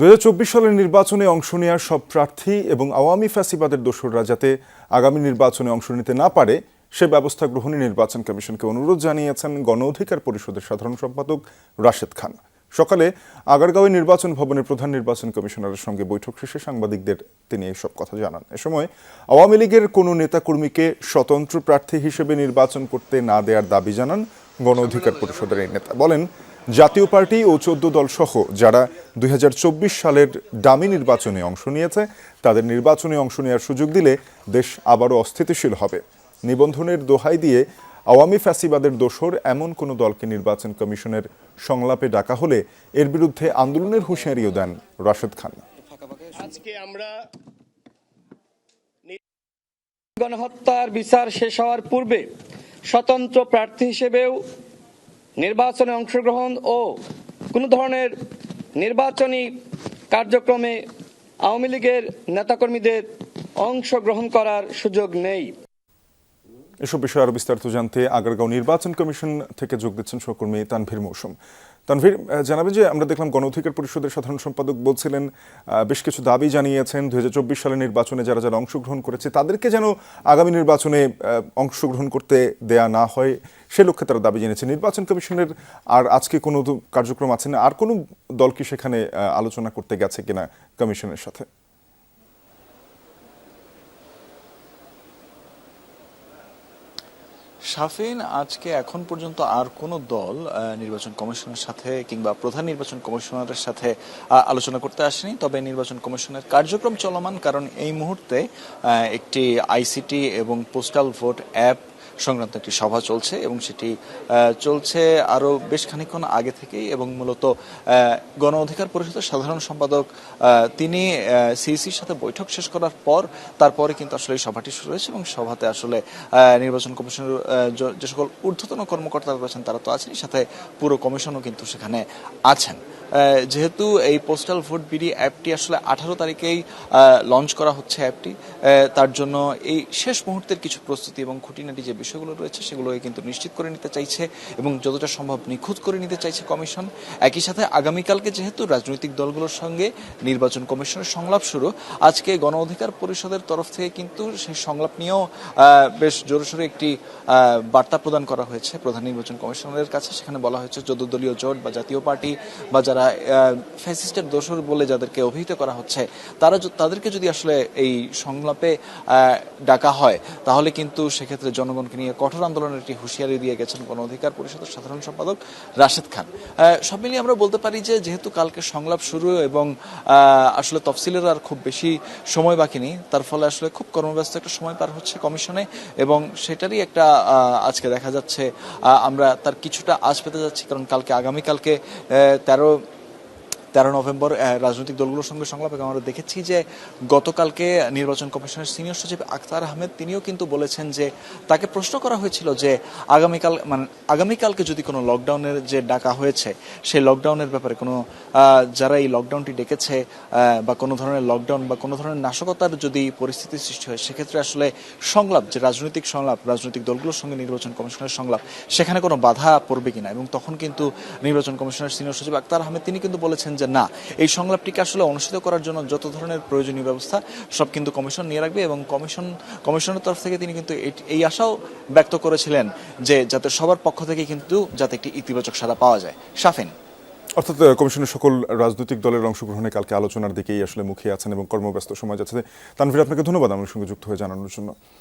দু হাজার চব্বিশ সালের নির্বাচনে অংশ নেওয়ার সব প্রার্থী এবং আওয়ামী ফ্যাসিবাদের দোসররা যাতে আগামী নির্বাচনে অংশ নিতে না পারে, সে ব্যবস্থা গ্রহণে নির্বাচন কমিশনকে অনুরোধ জানিয়েছেন গণ অধিকার পরিষদের সাধারণ সম্পাদক রাশেদ খান। সকালে আগারগাঁওয়ে নির্বাচন ভবনে প্রধান নির্বাচন কমিশনারের সঙ্গে বৈঠক শেষে সাংবাদিকদের তিনি এসব কথা জানান। এ সময় আওয়ামী লীগের কোনো নেতাকর্মীকে স্বতন্ত্র প্রার্থী হিসেবে নির্বাচন করতে না দেওয়ার দাবি জানান গণ অধিকার পরিষদের এই নেতা। বলেন জাতীয় পার্টি ও চোদ্দ দল সহ যারা দুই হাজার চব্বিশ সালের ডামি নির্বাচনে অংশ নিয়েছে তাদের নির্বাচনে অংশ নেওয়ার সুযোগ দিলে দেশ আবারও অস্থিতিশীল হবে। নিবন্ধনের দোহাই দিয়ে আওয়ামী ফ্যাসিবাদের দোসর এমন কোনো দলকে নির্বাচন কমিশনের সংলাপে ডাকা হলে এর বিরুদ্ধে আন্দোলনের হুঁশিয়ারিও দেন রাশেদ খান। আজকে আমরা গণহত্যার বিচার শেষ হওয়ার পূর্বে স্বতন্ত্র প্রার্থী হিসেবেও নির্বাচনে অংশগ্রহণ ও কোনো ধরনের নির্বাচনী কার্যক্রমে আওয়ামী লীগের নেতাকর্মীদের অংশগ্রহণ করার সুযোগ নেই। এসব বিষয়ে আরও বিস্তারিত জানতে আগারগাঁও নির্বাচন কমিশন থেকে যোগ দিচ্ছেন সহকর্মী তানভীর মৌসুম। তানভীর জানাবে যে আমরা দেখলাম গণ অধিকার পরিষদের সাধারণ সম্পাদক বলছিলেন বেশ কিছু দাবি জানিয়েছেন। দু সালে নির্বাচনে যারা যারা অংশগ্রহণ করেছে, তাদেরকে যেন আগামী নির্বাচনে অংশগ্রহণ করতে দেয়া না হয়, সে লক্ষ্যে তারা দাবি জানিয়েছে। নির্বাচন কমিশনের আর আজকে কোনো কার্যক্রম আছে না? আর কোনো দল কি সেখানে আলোচনা করতে গেছে কিনা কমিশনের সাথে? শাফিন, আজকে এখন পর্যন্ত আর কোনো দল নির্বাচন কমিশনের সাথে কিংবা প্রধান নির্বাচন কমিশনারের সাথে আলোচনা করতে আসেনি। তবে নির্বাচন কমিশনের কার্যক্রম চলমান, কারণ এই মুহূর্তে একটি আইসিটি এবং পোস্টাল ভোট অ্যাপ সংক্রান্ত একটি সভা চলছে এবং সেটি চলছে আরও বেশ খানিকক্ষণ আগে থেকেই এবং মূলত গণ অধিকার পরিষদের সাধারণ সম্পাদক তিনি সিইসির সাথে বৈঠক শেষ করার পর তারপরে কিন্তু আসলে এই সভাটি শুরু হয়েছে এবং সভাতে আসলে নির্বাচন কমিশনের যে সকল ঊর্ধ্বতন কর্মকর্তারা রয়েছেন তারা তো আছেন সাথে পুরো কমিশনও কিন্তু সেখানে আছেন। যেহেতু এই পোস্টাল ভোট বিডি অ্যাপটি আসলে আঠারো তারিখেই লঞ্চ করা হচ্ছে অ্যাপটি তার জন্য এই শেষ মুহূর্তের কিছু প্রস্তুতি এবং খুঁটিনাটি যে বিষয়গুলো রয়েছে সেগুলোকে কিন্তু নিশ্চিত করে নিতে চাইছে এবং যতটা সম্ভব নিখুঁত করে নিতে চাইছে কমিশন। একই সাথে আগামীকালকে যেহেতু রাজনৈতিক দলগুলোর সঙ্গে নির্বাচন কমিশনের সংলাপ শুরু, আজকে গণ অধিকার পরিষদের তরফ থেকে কিন্তু সেই সংলাপ নিয়েও বেশ জোরসোরে একটি বার্তা প্রদান করা হয়েছে প্রধান নির্বাচন কমিশনারের কাছে। সেখানে বলা হয়েছে চোদ্দ দলীয় জোট বা জাতীয় পার্টি বা যারা ফ্যাসিস্টের দোষর বলে যাদেরকে অভিহিত করা হচ্ছে, তারা তাদেরকে যদি আসলে এই সংলাপে আহ, ডাকা হয়। তাহলে কিন্তু সেক্ষেত্রে জনগণকে নিয়ে কঠোর আন্দোলনের একটি হুঁশিয়ারি দিয়ে গেছেন গণ অধিকার পরিষদের সাধারণ সম্পাদক রাশেদ খান। সব মিলিয়ে আমরা বলতে পারি যে যেহেতু কালকে সংলাপ শুরু এবং আসলে তফসিলের আর খুব বেশি সময় বাকি নেই তার ফলে আসলে খুব কর্মব্যস্ত একটা সময় পার হচ্ছে কমিশনে এবং সেটারই একটা আজকে দেখা যাচ্ছে আমরা তার কিছুটা আজ পেতে যাচ্ছি কারণ কালকে আগামীকালকে তেরো তেরো নভেম্বর রাজনৈতিক দলগুলোর সঙ্গে সংলাপে আমরা দেখেছি যে গতকালকে নির্বাচন কমিশনের সিনিয়র সচিব আখতার আহমেদ, তিনিও কিন্তু বলেছেন যে তাকে প্রশ্ন করা হয়েছিল যে আগামীকাল মানে আগামীকালকে যদি কোনো লকডাউনের যে ডাকা হয়েছে, সেই লকডাউনের ব্যাপারে কোনো যারা এই লকডাউনটি ডেকেছে বা কোনো ধরনের লকডাউন বা কোনো ধরনের নাশকতার যদি পরিস্থিতি সৃষ্টি হয়, সেক্ষেত্রে আসলে সংলাপ, যে রাজনৈতিক সংলাপ, রাজনৈতিক দলগুলোর সঙ্গে নির্বাচন কমিশনের সংলাপ, সেখানে কোনো বাধা পড়বে কিনা? এবং তখন কিন্তু নির্বাচন কমিশনের সিনিয়র সচিব আক্তার আহমেদ, তিনি কিন্তু বলেছেন যে না, এই সংলাপটিকে আসলে অনুষ্ঠিত করার জন্য যত ধরনের প্রয়োজনীয় ব্যবস্থা, সব কিন্তু কমিশন নিয়ে রাখবে এবং কমিশন, কমিশনের তরফ থেকে তিনি কিন্তু এই আশাও ব্যক্ত করেছিলেন যে যাতে সবার পক্ষ থেকে কিন্তু যাতে একটি ইতিবাচক সাড়া পাওয়া যায়। শাফিন। অর্থাৎ কমিশনের সকল রাজনৈতিক দলের অংশগ্রহণে কালকে আলোচনার দিকেই আসলে মুখিয়ে আছেন এবং কর্মব্যস্ত সময় যাচ্ছে। তানভীর, আপনাকে ধন্যবাদ আমার সঙ্গে যুক্ত হয়ে জানানোর জন্য।